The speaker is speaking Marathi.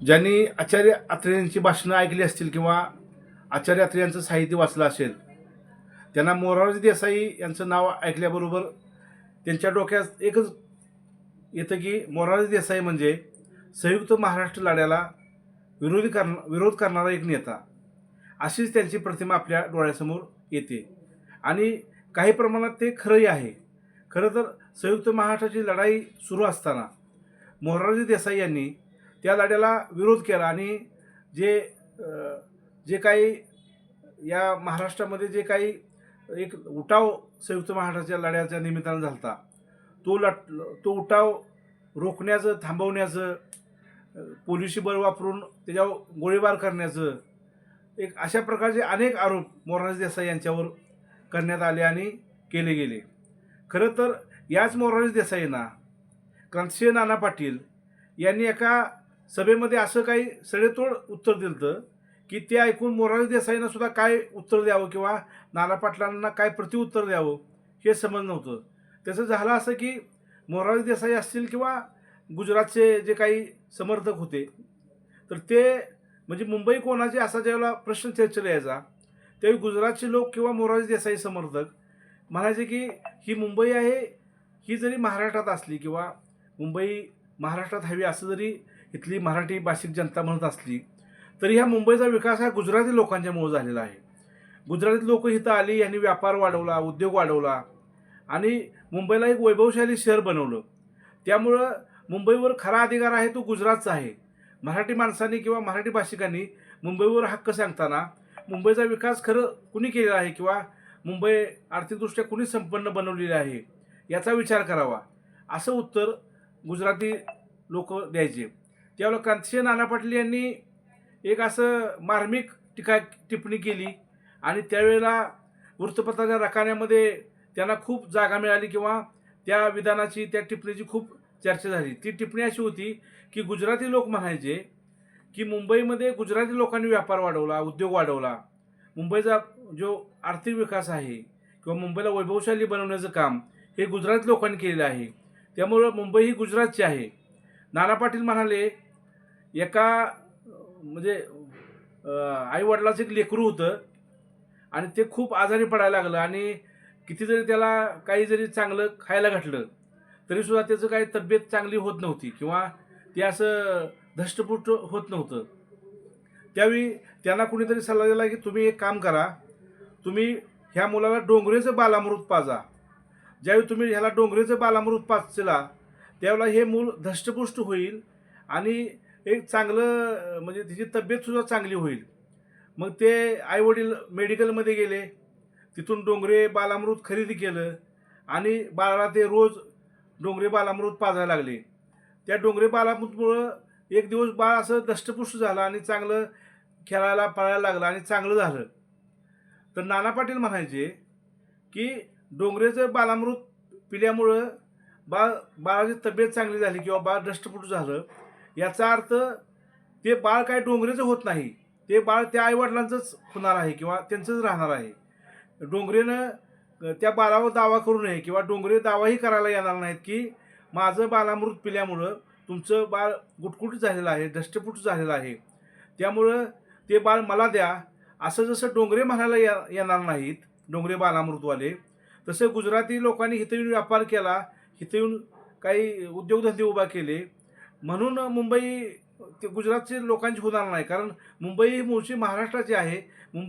ज्यांनी आचार्य अत्रे यांची भाषणं ऐकली असतील किंवा आचार्य अत्रे यांचं साहित्य वाचलं असेल त्यांना मोरारजी देसाई यांचं नाव ऐकल्याबरोबर त्यांच्या डोक्यात एकच येतं की मोरारजी देसाई म्हणजे संयुक्त महाराष्ट्र लढ्याला विरोधी कर विरोध करणारा एक नेता. अशीच त्यांची प्रतिमा आपल्या डोळ्यासमोर येते. आणि काही प्रमाणात ते खरंही आहे. खरं तर संयुक्त महाराष्ट्राची लढाई सुरू असताना मोरारजी देसाई यांनी त्या लढ्याला विरोध केला आणि जे जे काही या महाराष्ट्रामध्ये जे काही एक उठाव संयुक्त महाराष्ट्राच्या लढ्याच्या निमित्तानं झाला होता तो लट तो उठाव रोखण्याचं थांबवण्याचं पोलिसी बळ वापरून त्याच्यावर गोळीबार करण्याचं एक अशा प्रकारचे अनेक आरोप मोरारजी देसाई यांच्यावर करण्यात आले आणि केले गेले. खरं तर याच मोरारजी देसाईंना क्रांतिसिंह नाना पाटील यांनी एका सभेमध्ये असं काही सडेतोड उत्तर दिलं की ते ऐकून मोरारजी देसाईंना सुद्धा काय उत्तर द्यावं किंवा नाना पाटलांना काय प्रतिउत्तर द्यावं हे समज नव्हतं. त्याचं झालं असं की मोरारजी देसाई असतील किंवा गुजरातचे जे काही समर्थक होते तर ते म्हणजे मुंबई कोणाचे असा ज्यावेळेला प्रश्न चर्चेला यायचा त्यावेळी गुजरातचे लोक किंवा मोरारजी देसाई समर्थक म्हणायचे की ही मुंबई आहे ही जरी महाराष्ट्रात असली किंवा मुंबई महाराष्ट्रात हवी असं जरी इथली मराठी भाषिक जनता म्हणत असली तरी ह्या मुंबईचा विकास हा गुजराती लोकांच्यामुळे झालेला आहे. गुजराती लोक इथं आली यांनी व्यापार वाढवला उद्योग वाढवला आणि मुंबईला एक वैभवशाली शहर बनवलं. त्यामुळं मुंबईवर खरा अधिकार आहे तो गुजरातचा आहे. मराठी माणसांनी किंवा मराठी भाषिकांनी मुंबईवर हक्क सांगताना मुंबईचा विकास खरं कुणी केलेला आहे किंवा मुंबई आर्थिकदृष्ट्या कुणी संपन्न बनवलेली आहे याचा विचार करावा असं उत्तर गुजराती लोक द्यायचे. त्यावेळेला क्रांतिसिंह नाना पाटील यांनी एक असं मार्मिक टीका टिप्पणी केली आणि त्यावेळेला वृत्तपत्राच्या रकान्यामध्ये त्यांना खूप जागा मिळाली किंवा त्या विधानाची त्या टिप्पणीची खूप चर्चा झाली. ती टिप्पणी अशी होती की गुजराती लोक म्हणायचे की मुंबईमध्ये गुजराती लोकांनी व्यापार वाढवला उद्योग वाढवला. मुंबईचा जो आर्थिक विकास आहे किंवा मुंबईला वैभवशाली बनवण्याचं काम हे गुजराती लोकांनी केलेलं आहे. त्यामुळं मुंबई ही गुजरातची आहे. नाना पाटील म्हणाले एका म्हणजे आई वडिलाचं एक लेकरू होतं आणि ते खूप आजारी पडायला लागलं आणि किती जरी त्याला काही जरी चांगलं खायला घातलं तरीसुद्धा त्याचं काही तब्येत चांगली होत नव्हती किंवा ते असं धष्टपुष्ट होत नव्हतं. त्यावेळी त्यांना कुणीतरी सल्ला दिला की तुम्ही एक काम करा तुम्ही ह्या मुलाला डोंगरेचं बालामृत पाजा. ज्यावेळी तुम्ही ह्याला डोंगरेचं बालामृत पाचला त्यावेळेला हे मूल धष्टपुष्ट होईल आणि एक चांगलं म्हणजे तिची तब्येतसुद्धा चांगली होईल. मग ते आईवडील मेडिकलमध्ये गेले. तिथून डोंगरे बालामृत खरेदी केलं आणि बाळाला ते रोज डोंगरे बालामृत पाजायला लागले. त्या डोंगरे बालामृतमुळं एक दिवस बाळ असं दष्टपुष्ट झालं आणि चांगलं खेळायला पळायला लागलं आणि चांगलं झालं. तर नाना पाटील म्हणायचे की डोंगरेचं बालामृत पिल्यामुळं बाळ बाळाची तब्येत चांगली झाली किंवा बाळ दष्टपुष्ट झालं. याचा अर्थ ते बाळ काय डोंगरेचं होत नाही. ते बाळ त्या आईवडिलांचंच होणार आहे किंवा त्यांचंच राहणार आहे. डोंगरेनं त्या बाळावर दावा करू नये किंवा डोंगरे दावाही करायला येणार नाहीत की माझं बालामृत पिल्यामुळं तुमचं बाळ गुटकुट झालेलं आहे दष्टपुट झालेलं आहे. त्यामुळं ते बाळ मला द्या. असं जसं डोंगरे म्हणायला या येणार नाहीत डोंगरे बालामृतवाले तसं गुजराती लोकांनी इथं येऊन व्यापार केला इथं येऊन काही उद्योगधंदे उभा केले म्हणून मुंबई ते गुजरातचे लोकांची होणार नाही. कारण मुंबई ही मूळची महाराष्ट्राची आहे. मुंबई